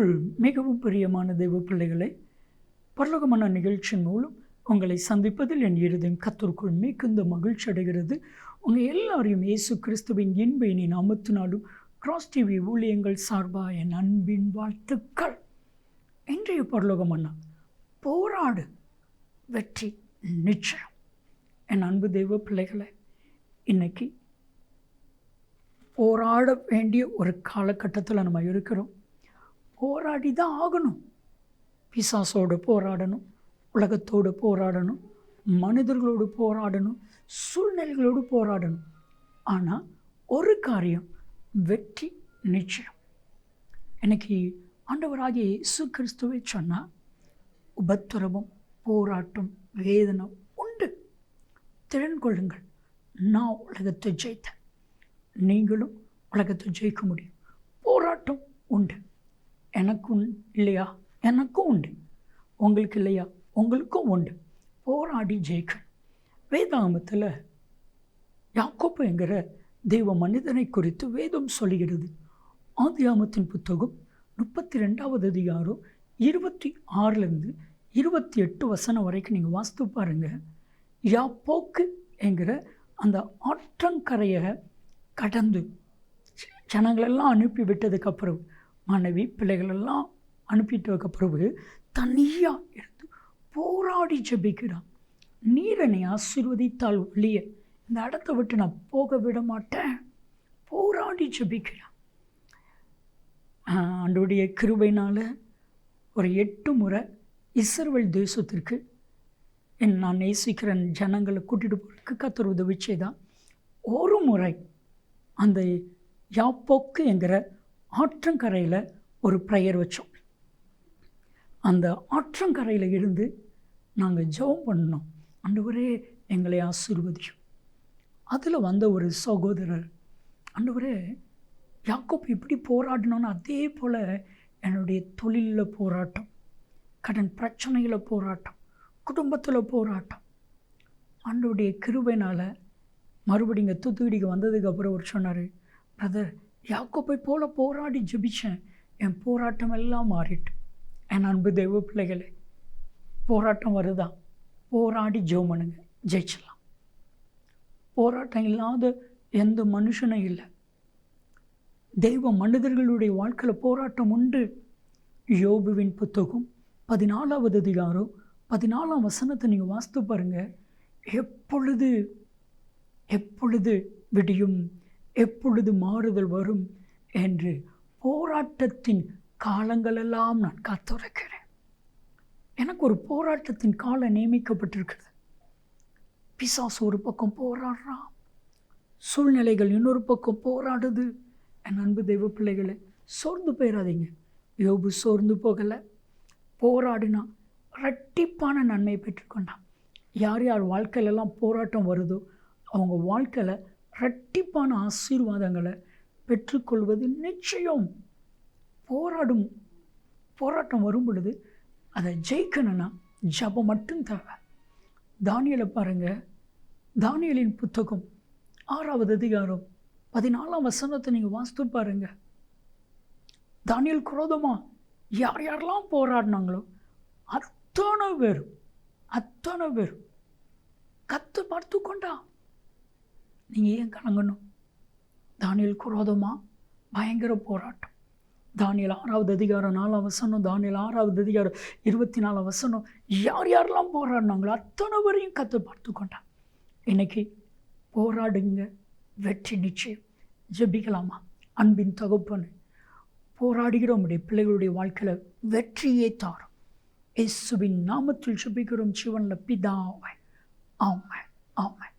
கர்த்தருக்குள் மிகவும் பிரியமான தெய்வ பிள்ளைகளை பரலோகமான நிகழ்ச்சியின் மூலம் உங்களை சந்திப்பதில் என் இருதயம் கர்த்தருக்குள் மிகுந்த மகிழ்ச்சி அடைகிறது. உங்கள் எல்லாரையும் இயேசு கிறிஸ்துவின் இன்பையினி நாமத்தினாலும் கிராஸ் டிவி ஊழியங்கள் சார்பாக என் அன்பின் வாழ்த்துக்கள். இன்றைய பரலோகமன்னா போராடு வெற்றி நிச்சயம். என் அன்பு தெய்வ பிள்ளைகளை இன்னைக்கு போராட வேண்டிய ஒரு காலகட்டத்தில் நம்ம இருக்கிறோம். போராடி தான் ஆகணும். பிசாசோடு போராடணும் உலகத்தோடு போராடணும் மனிதர்களோடு போராடணும் சூழ்நிலைகளோடு போராடணும். ஆனால் ஒரு காரியம் வெற்றி நிச்சயம். எனக்கு ஆண்டவராகிய இயேசு கிறிஸ்துவை சொன்னால் உபத்திரவம் போராட்டம் வேதனை உண்டு. திறன் கொள்ளுங்கள். நான் உலகத்தை ஜெயித்தேன். நீங்களும் உலகத்தை ஜெயிக்க முடியும். போராட்டம் உண்டு. எனக்கும் இல்லையா? எனக்கும் உண்டு. உங்களுக்கு இல்லையா? உங்களுக்கும் உண்டு. போராடி ஜெயிக்கணும். வேதாமத்தில் யாக்கோப்பு என்கிற தெய்வ மனிதனை குறித்து வேதம் சொல்கிறது ஆதியாமத்தின் புத்தகம் முப்பத்தி ரெண்டாவது அதிகாரம் இருபத்தி ஆறுலேருந்து இருபத்தி எட்டு வசனம் வரைக்கும் நீங்கள் வாஸ்து பாருங்கள் யாப்போக்கு என்கிற அந்த ஆற்றங்கரையை கடந்து ஜனங்களெல்லாம் அனுப்பி விட்டதுக்கப்புறம் மனைவி பிள்ளைகளெல்லாம் அனுப்பிட்டதுக்கு பிறகு தனியாக எடுத்து போராடி ஜபிக்கிறான் நீர் என்னை ஆசீர்வதித்தால் ஒழிய இந்த இடத்த விட்டு நான் போக விட மாட்டேன். போராடி ஜபிக்கிறான் ஆண்டோடைய கிருபைனால் ஒரு எட்டு முறை இஸ்ரவேல் தேசத்திற்கு என் நான் நேசிக்கிற ஜனங்களை கூட்டிகிட்டு போகிறதுக்கு கத்தர் உதவி செய்தான் ஒரு முறை அந்த யாப்போக்கு என்கிற ஆற்றங்கரையில் ஒரு ப்ரேயர் வச்சோம். அந்த ஆற்றங்கரையில் இருந்து நாங்கள் ஜெபம் பண்ணோம். ஆண்டவரே எங்களை ஆசீர்வதியும். அதில் வந்த ஒரு சகோதரர் ஆண்டவரே யாக்கோப் இப்படி போராடினோன்னு அதே போல் என்னுடைய தொழிலில் போராட்டம் கடன் பிரச்சனையில் போராட்டம் குடும்பத்தில் போராட்டம். ஆண்டோடைய கிருபைனால் மறுபடியும் இங்கே தூத்துக்குடிக்கு வந்ததுக்கப்புறம் ஒரு சொன்னார் பிரதர் யாக்கோப்பை போல போராடி ஜெபிச்சேன். என் போராட்டம் எல்லாம் மாறிட்டு. என் அன்பு தெய்வ பிள்ளைகளே போராட்டம் வருதா? போராடி ஜோமனுங்க ஜெயிச்சிடலாம். போராட்டம் இல்லாத எந்த மனுஷனும் இல்லை. தெய்வ மனிதர்களுடைய வாழ்க்கையில் போராட்டம் உண்டு. யோபுவின் புத்தகம் பதினாலாவது அதிகாரம் பதினாலாம் வசனத்தை நீங்கள் வாசித்து பாருங்கள் எப்பொழுது எப்பொழுது விடியும்? எப்பொழுது மாறுதல் வரும் என்று போராட்டத்தின் காலங்களெல்லாம் நான் காத்துரைக்கிறேன். எனக்கு ஒரு போராட்டத்தின் காலம் நியமிக்கப்பட்டிருக்கிறது. பிசாசு ஒரு பக்கம் போராடுறான். சூழ்நிலைகள் இன்னொரு பக்கம் போராடுது. என் அன்பு தெய்வ பிள்ளைகளை சோர்ந்து போயிடாதீங்க யோபு சோர்ந்து போகலை. போராடினா ரெட்டிப்பான நன்மை பெற்றுக்கொண்டான். யார் யார் வாழ்க்கையிலலாம் போராட்டம் வருதோ அவங்க வாழ்க்கையில் ரெட்டிப்பான ஆசீர்வாதங்களை பெற்றுக்கொள்வது நிச்சயம். போராடும் போராட்டம் வரும் பொழுது அதை ஜெயிக்கணும்னா ஜபம் மட்டும் தேவை. தானியலை பாருங்கள் தானியலின் புத்தகம் ஆறாவது அதிகாரம் பதினாலாம் வசனத்தை நீங்கள் வாசித்து பாருங்க. தானியல் குரோதமாக யார் யாரெல்லாம் போராடினாங்களோ அத்தனை பேரும் அத்தனை பேரும் கத்து பார்த்து கொண்டான் நீங்கள் ஏன் கலங்கணும்? தானியல் குரோதமா? பயங்கர போராட்டம். தானியல் ஆறாவது அதிகாரம் நாலாம் வசனம் தானியல் ஆறாவது அதிகாரம் இருபத்தி நாலாம் வசனம். யார் யாரெல்லாம் போராடினாங்களோ அத்தனை வரையும் கற்று பார்த்து கொண்டான் இன்னைக்கு போராடுங்க. வெற்றி நிச்சயம். ஜெபிக்கலாமா? அன்பின் தகப்பனு போராடுகிறோம். உடைய பிள்ளைகளுடைய வாழ்க்கையில் வெற்றியே தாரும். இயேசுவின் நாமத்தில் ஜெபிக்கிறோம். சிவனில் பிதாவை. ஆமாம் ஆமாம்